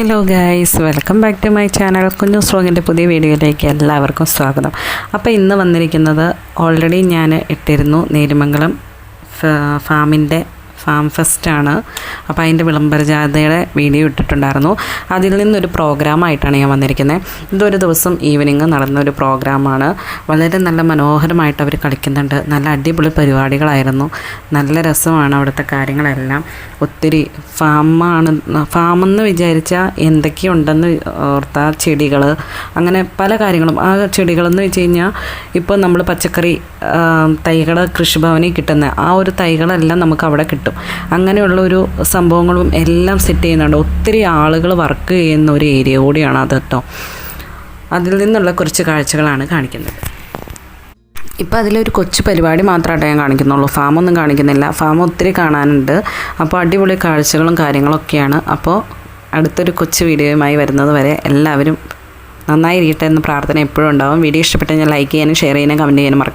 Hello guys welcome back to my channel കുഞ്ഞു സ്ട്രോങ്ങിന്റെ പുതിയ വീഡിയോയിലേക്ക് എല്ലാവർക്കും സ്വാഗതം. അപ്പോൾ ഇന്ന് വന്നിരിക്കുന്നത് ഓൾറെഡി ഞാൻ ഇട്ടിരുന്നു നേരുമംഗലം ഫാമിന്റെ ഫാം ഫെസ്റ്റാണ്. അപ്പോൾ അതിന്റെ വിളംബര ജാഥയുടെ വീഡിയോ ഇട്ടിട്ടുണ്ടായിരുന്നു. അതിൽ നിന്നൊരു പ്രോഗ്രാമായിട്ടാണ് ഞാൻ വന്നിരിക്കുന്നത് ഇതൊരു ദിവസം ഈവനിങ് നടന്ന ഒരു പ്രോഗ്രാമാണ്. വളരെ നല്ല മനോഹരമായിട്ട് അവർ കളിക്കുന്നുണ്ട്. നല്ല അടിപൊളി പരിപാടികളായിരുന്നു. നല്ല രസമാണ് അവിടുത്തെ കാര്യങ്ങളെല്ലാം. ഒത്തിരി ഫാമാണ് ഫാമെന്ന് വിചാരിച്ചാൽ എന്തൊക്കെയുണ്ടെന്ന് ഓർത്താൽ ചെടികൾ അങ്ങനെ പല കാര്യങ്ങളും. ആ ചെടികളെന്ന് വെച്ച് കഴിഞ്ഞാൽ ഇപ്പോൾ നമ്മൾ പച്ചക്കറി തൈകൾ കൃഷിഭവനിൽ കിട്ടുന്ന ആ ഒരു തൈകളെല്ലാം നമുക്ക് അവിടെ കിട്ടും. അങ്ങനെയുള്ള ഒരു സംഭവങ്ങളും എല്ലാം സെറ്റ് ചെയ്യുന്നുണ്ട്. ഒത്തിരി ആളുകൾ വർക്ക് ചെയ്യുന്ന ഒരു ഏരിയ കൂടിയാണ് അത് കേട്ടോ അതിൽ നിന്നുള്ള കുറച്ച് കാഴ്ചകളാണ് കാണിക്കുന്നത്. ഇപ്പം അതിലൊരു കൊച്ചു പരിപാടി മാത്രമായിട്ട് ഞാൻ കാണിക്കുന്നുള്ളൂ. ഫാമൊന്നും കാണിക്കുന്നില്ല. ഫാം ഒത്തിരി കാണാനുണ്ട്. അപ്പോൾ അടിപൊളി കാഴ്ചകളും കാര്യങ്ങളൊക്കെയാണ്. അപ്പോൾ അടുത്തൊരു കൊച്ചു വീഡിയോയുമായി വരുന്നത് വരെ എല്ലാവരും നന്നായിരിക്കട്ടെ എന്ന് പ്രാർത്ഥന എപ്പോഴും ഉണ്ടാവും. വീഡിയോ ഇഷ്ടപ്പെട്ടെങ്കിൽ ലൈക്ക് ചെയ്യാനും ഷെയർ ചെയ്യാനും കമന്റ് ചെയ്യാനും മറക്കും